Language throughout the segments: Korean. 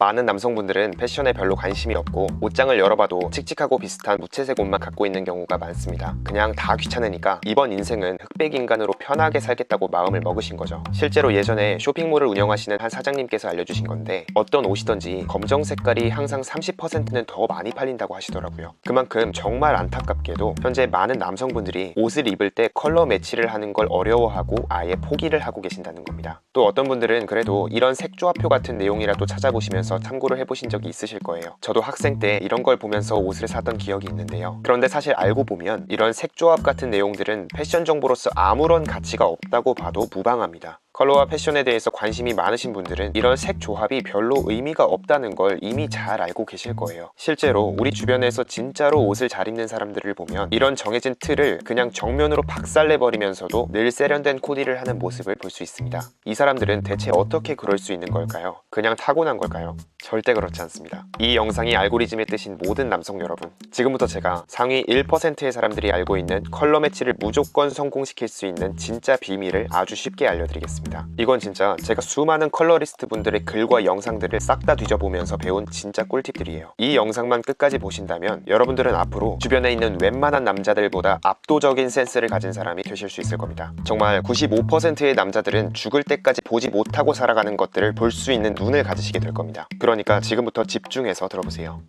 많은 남성분들은 패션에 별로 관심이 없고 옷장을 열어봐도 칙칙하고 비슷한 무채색 옷만 갖고 있는 경우가 많습니다. 그냥 다 귀찮으니까 이번 인생은 흑백 인간으로 편하게 살겠다고 마음을 먹으신 거죠. 실제로 예전에 쇼핑몰을 운영하시는 한 사장님께서 알려주신 건데 어떤 옷이든지 검정 색깔이 항상 30%는 더 많이 팔린다고 하시더라고요. 그만큼 정말 안타깝게도 현재 많은 남성분들이 옷을 입을 때 컬러 매치를 하는 걸 어려워하고 아예 포기를 하고 계신다는 겁니다. 또 어떤 분들은 그래도 이런 색조합표 같은 내용이라도 찾아보시면 서 참고를 해보신 적이 있으실 거예요. 저도 학생 때 이런 걸 보면서 옷을 샀던 기억이 있는데요. 그런데 사실 알고 보면 이런 색조합 같은 내용들은 패션 정보로서 아무런 가치가 없다고 봐도 무방합니다. 컬러와 패션에 대해서 관심이 많으신 분들은 이런 색 조합이 별로 의미가 없다는 걸 이미 잘 알고 계실 거예요. 실제로 우리 주변에서 진짜로 옷을 잘 입는 사람들을 보면 이런 정해진 틀을 그냥 정면으로 박살내버리면서도 늘 세련된 코디를 하는 모습을 볼 수 있습니다. 이 사람들은 대체 어떻게 그럴 수 있는 걸까요? 그냥 타고난 걸까요? 절대 그렇지 않습니다. 이 영상이 알고리즘에 뜨신 모든 남성 여러분, 지금부터 제가 상위 1%의 사람들이 알고 있는 컬러 매치를 무조건 성공시킬 수 있는 진짜 비밀을 아주 쉽게 알려드리겠습니다. 이건 진짜 제가 수많은 컬러리스트 분들의 글과 영상들을 싹 다 뒤져보면서 배운 진짜 꿀팁들이에요. 이 영상만 끝까지 보신다면 여러분들은 앞으로 주변에 있는 웬만한 남자들보다 압도적인 센스를 가진 사람이 되실 수 있을 겁니다. 정말 95%의 남자들은 죽을 때까지 보지 못하고 살아가는 것들을 볼 수 있는 눈을 가지시게 될 겁니다. 그러니까 지금부터 집중해서 들어보세요.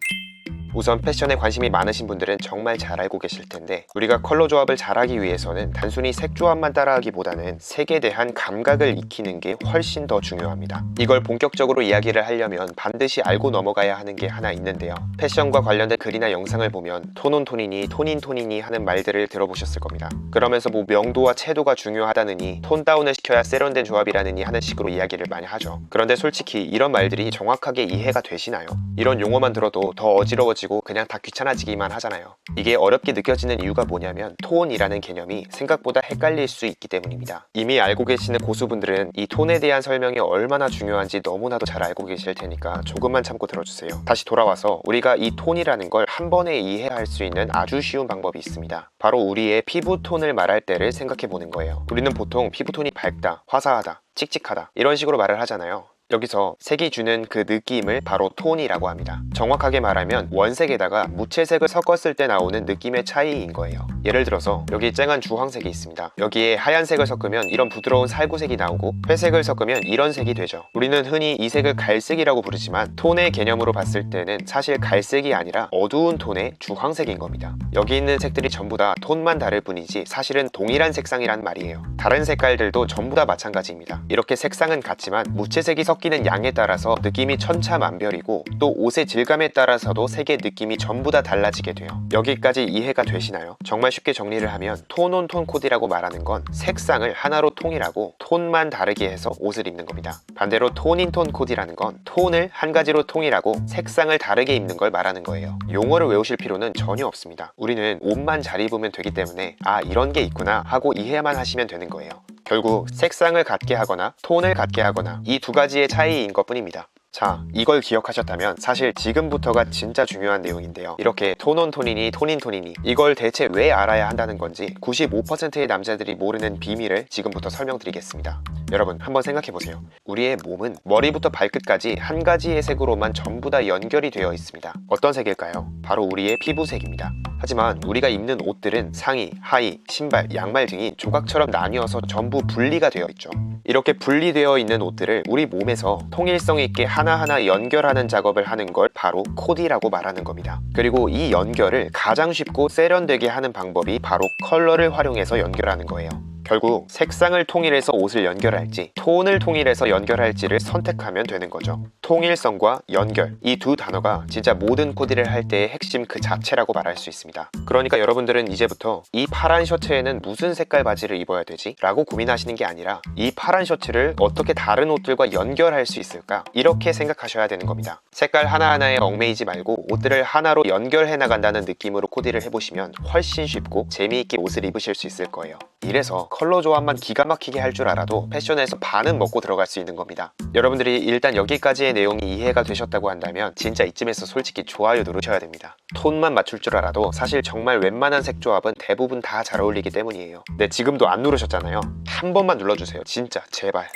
우선 패션에 관심이 많으신 분들은 정말 잘 알고 계실 텐데 우리가 컬러 조합을 잘하기 위해서는 단순히 색 조합만 따라하기보다는 색에 대한 감각을 익히는 게 훨씬 더 중요합니다. 이걸 본격적으로 이야기를 하려면 반드시 알고 넘어가야 하는 게 하나 있는데요. 패션과 관련된 글이나 영상을 보면 톤온 톤이니 톤인 톤이니 하는 말들을 들어보셨을 겁니다. 그러면서 뭐 명도와 채도가 중요하다느니 톤 다운을 시켜야 세련된 조합이라느니 하는 식으로 이야기를 많이 하죠. 그런데 솔직히 이런 말들이 정확하게 이해가 되시나요? 이런 용어만 들어도 더 어지러워 지고 그냥 다 귀찮아지기만 하잖아요. 이게 어렵게 느껴지는 이유가 뭐냐면 톤이라는 개념이 생각보다 헷갈릴 수 있기 때문입니다. 이미 알고 계시는 고수분들은 이 톤에 대한 설명이 얼마나 중요한지 너무나도 잘 알고 계실 테니까 조금만 참고 들어주세요. 다시 돌아와서 우리가 이 톤이라는 걸 한 번에 이해할 수 있는 아주 쉬운 방법이 있습니다. 바로 우리의 피부 톤을 말할 때를 생각해 보는 거예요. 우리는 보통 피부 톤이 밝다, 화사하다, 칙칙하다 이런 식으로 말을 하잖아요. 여기서 색이 주는 그 느낌을 바로 톤이라고 합니다. 정확하게 말하면 원색에다가 무채색을 섞었을 때 나오는 느낌의 차이인 거예요. 예를 들어서 여기 쨍한 주황색이 있습니다. 여기에 하얀색을 섞으면 이런 부드러운 살구색이 나오고 회색을 섞으면 이런 색이 되죠. 우리는 흔히 이 색을 갈색이라고 부르지만 톤의 개념으로 봤을 때는 사실 갈색이 아니라 어두운 톤의 주황색인 겁니다. 여기 있는 색들이 전부 다 톤만 다를 뿐이지 사실은 동일한 색상이란 말이에요. 다른 색깔들도 전부 다 마찬가지입니다. 이렇게 색상은 같지만 무채색이 섞이는 양에 따라서 느낌이 천차만별이고 또 옷의 질감에 따라서도 색의 느낌이 전부 다 달라지게 돼요. 여기까지 이해가 되시나요? 정말 쉽게 정리를 하면 톤온 톤 코디라고 말하는 건 색상을 하나로 통일하고 톤만 다르게 해서 옷을 입는 겁니다. 반대로 톤인 톤 코디라는 건 톤을 한 가지로 통일하고 색상을 다르게 입는 걸 말하는 거예요. 용어를 외우실 필요는 전혀 없습니다. 우리는 옷만 잘 입으면 되기 때문에 아 이런 게 있구나 하고 이해만 하시면 되는 거예요. 결국 색상을 갖게 하거나 톤을 갖게 하거나 이 두 가지의 차이인 것 뿐입니다. 자, 이걸 기억하셨다면 사실 지금부터가 진짜 중요한 내용인데요. 이렇게 톤온 톤이니 톤인 톤이니 이걸 대체 왜 알아야 한다는 건지 95%의 남자들이 모르는 비밀을 지금부터 설명드리겠습니다. 여러분 한번 생각해 보세요. 우리의 몸은 머리부터 발끝까지 한 가지의 색으로만 전부 다 연결이 되어 있습니다. 어떤 색일까요? 바로 우리의 피부색입니다. 하지만 우리가 입는 옷들은 상의, 하의, 신발, 양말 등이 조각처럼 나뉘어서 전부 분리가 되어 있죠. 이렇게 분리되어 있는 옷들을 우리 몸에서 통일성 있게 하나하나 연결하는 작업을 하는 걸 바로 코디라고 말하는 겁니다. 그리고 이 연결을 가장 쉽고 세련되게 하는 방법이 바로 컬러를 활용해서 연결하는 거예요. 결국 색상을 통일해서 옷을 연결할지 톤을 통일해서 연결할지를 선택하면 되는 거죠. 통일성과 연결 이 두 단어가 진짜 모든 코디를 할 때의 핵심 그 자체라고 말할 수 있습니다. 그러니까 여러분들은 이제부터 이 파란 셔츠에는 무슨 색깔 바지를 입어야 되지? 라고 고민하시는 게 아니라 이 파란 셔츠를 어떻게 다른 옷들과 연결할 수 있을까? 이렇게 생각하셔야 되는 겁니다. 색깔 하나하나에 얽매이지 말고 옷들을 하나로 연결해 나간다는 느낌으로 코디를 해보시면 훨씬 쉽고 재미있게 옷을 입으실 수 있을 거예요. 이래서 컬러 조합만 기가 막히게 할 줄 알아도 패션에서 반은 먹고 들어갈 수 있는 겁니다. 여러분들이 일단 여기까지의 내용이 이해가 되셨다고 한다면 진짜 이쯤에서 솔직히 좋아요 누르셔야 됩니다. 톤만 맞출 줄 알아도 사실 정말 웬만한 색 조합은 대부분 다 잘 어울리기 때문이에요. 네, 지금도 안 누르셨잖아요. 한 번만 눌러주세요. 진짜 제발.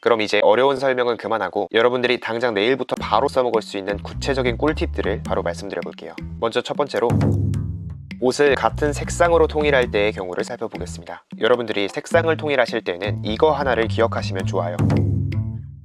그럼 이제 어려운 설명은 그만하고 여러분들이 당장 내일부터 바로 써먹을 수 있는 구체적인 꿀팁들을 바로 말씀드려 볼게요. 먼저 첫 번째로 옷을 같은 색상으로 통일할 때의 경우를 살펴보겠습니다. 여러분들이 색상을 통일하실 때는 이거 하나를 기억하시면 좋아요.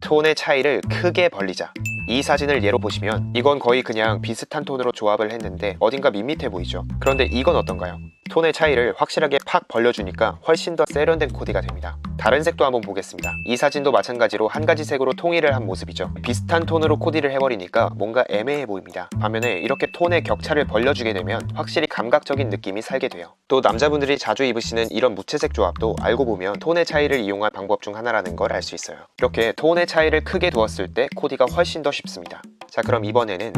톤의 차이를 크게 벌리자. 이 사진을 예로 보시면 이건 거의 그냥 비슷한 톤으로 조합을 했는데 어딘가 밋밋해 보이죠? 그런데 이건 어떤가요? 톤의 차이를 확실하게 팍 벌려주니까 훨씬 더 세련된 코디가 됩니다. 다른 색도 한번 보겠습니다. 이 사진도 마찬가지로 한 가지 색으로 통일을 한 모습이죠. 비슷한 톤으로 코디를 해버리니까 뭔가 애매해 보입니다. 반면에 이렇게 톤의 격차를 벌려주게 되면 확실히 감각적인 느낌이 살게 돼요. 또 남자분들이 자주 입으시는 이런 무채색 조합도 알고 보면 톤의 차이를 이용할 방법 중 하나라는 걸 알 수 있어요. 이렇게 톤의 차이를 크게 두었을 때 코디가 훨씬 더 쉽습니다. 자 그럼 이번에는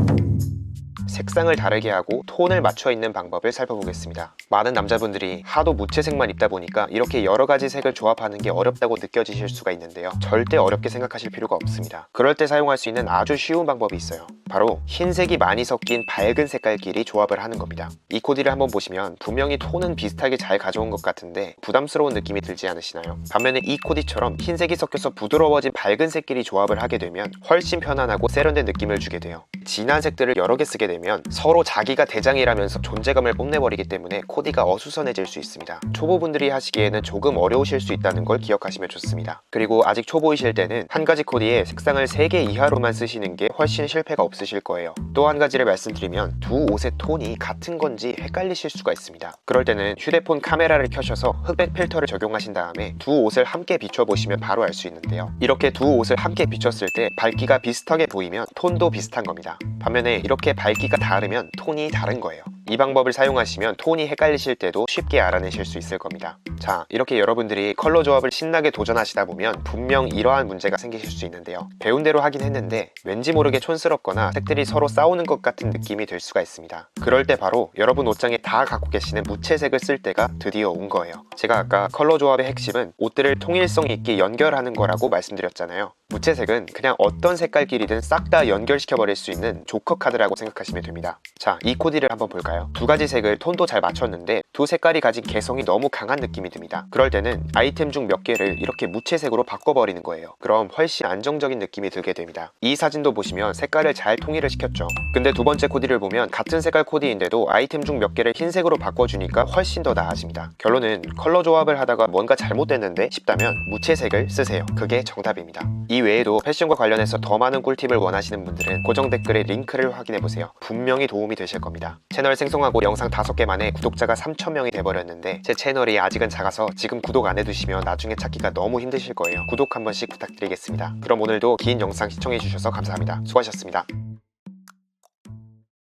색상을 다르게 하고 톤을 맞춰 있는 방법을 살펴보겠습니다. 많은 남자분들이 하도 무채색만 입다 보니까 이렇게 여러 가지 색을 조합하는 게 어렵다고 느껴지실 수가 있는데요. 절대 어렵게 생각하실 필요가 없습니다. 그럴 때 사용할 수 있는 아주 쉬운 방법이 있어요. 바로 흰색이 많이 섞인 밝은 색깔끼리 조합을 하는 겁니다. 이 코디를 한번 보시면 분명히 톤은 비슷하게 잘 가져온 것 같은데 부담스러운 느낌이 들지 않으시나요? 반면에 이 코디처럼 흰색이 섞여서 부드러워진 밝은 색끼리 조합을 하게 되면 훨씬 편안하고 세련된 느낌을 주게 돼요. 진한 색들을 여러 개 쓰게 되면 서로 자기가 대장이라면서 존재감을 뽐내버리기 때문에 코디가 어수선해질 수 있습니다. 초보분들이 하시기에는 조금 어려우실 수 있다는 걸 기억하시면 좋습니다. 그리고 아직 초보이실 때는 한 가지 코디에 색상을 3개 이하로만 쓰시는 게 훨씬 실패가 없으실 거예요. 또 한 가지를 말씀드리면 두 옷의 톤이 같은 건지 헷갈리실 수가 있습니다. 그럴 때는 휴대폰 카메라를 켜셔서 흑백 필터를 적용하신 다음에 두 옷을 함께 비춰보시면 바로 알 수 있는데요. 이렇게 두 옷을 함께 비췄을 때 밝기가 비슷하게 보이면 톤도 비슷한 겁니다. 반면에 이렇게 밝기가 다르면 톤이 다른 거예요. 이 방법을 사용하시면 톤이 헷갈리실 때도 쉽게 알아내실 수 있을 겁니다. 자, 이렇게 여러분들이 컬러 조합을 신나게 도전하시다 보면 분명 이러한 문제가 생기실 수 있는데요. 배운 대로 하긴 했는데 왠지 모르게 촌스럽거나 색들이 서로 싸우는 것 같은 느낌이 들 수가 있습니다. 그럴 때 바로 여러분 옷장에 다 갖고 계시는 무채색을 쓸 때가 드디어 온 거예요. 제가 아까 컬러 조합의 핵심은 옷들을 통일성 있게 연결하는 거라고 말씀드렸잖아요. 무채색은 그냥 어떤 색깔끼리든 싹 다 연결시켜 버릴 수 있는 조커 카드라고 생각하시면 됩니다. 자, 이 코디를 한번 볼까요? 두 가지 색을 톤도 잘 맞췄는데 두 색깔이 가진 개성이 너무 강한 느낌이 듭니다. 그럴 때는 아이템 중 몇 개를 이렇게 무채색으로 바꿔버리는 거예요. 그럼 훨씬 안정적인 느낌이 들게 됩니다. 이 사진도 보시면 색깔을 잘 통일을 시켰죠. 근데 두 번째 코디를 보면 같은 색깔 코디인데도 아이템 중 몇 개를 흰색으로 바꿔주니까 훨씬 더 나아집니다. 결론은 컬러 조합을 하다가 뭔가 잘못됐는데 싶다면 무채색을 쓰세요. 그게 정답입니다. 이 외에도 패션과 관련해서 더 많은 꿀팁을 원하시는 분들은 고정 댓글에 링크를 확인해보세요. 분명히 도움이 되실 겁니다. 채널 생성하고 영상 5개 만에 구독자가 3,000명이 돼버렸는데 제 채널이 아직은 작아서 지금 구독 안 해두시면 나중에 찾기가 너무 힘드실 거예요. 구독 한 번씩 부탁드리겠습니다. 그럼 오늘도 긴 영상 시청해주셔서 감사합니다. 수고하셨습니다.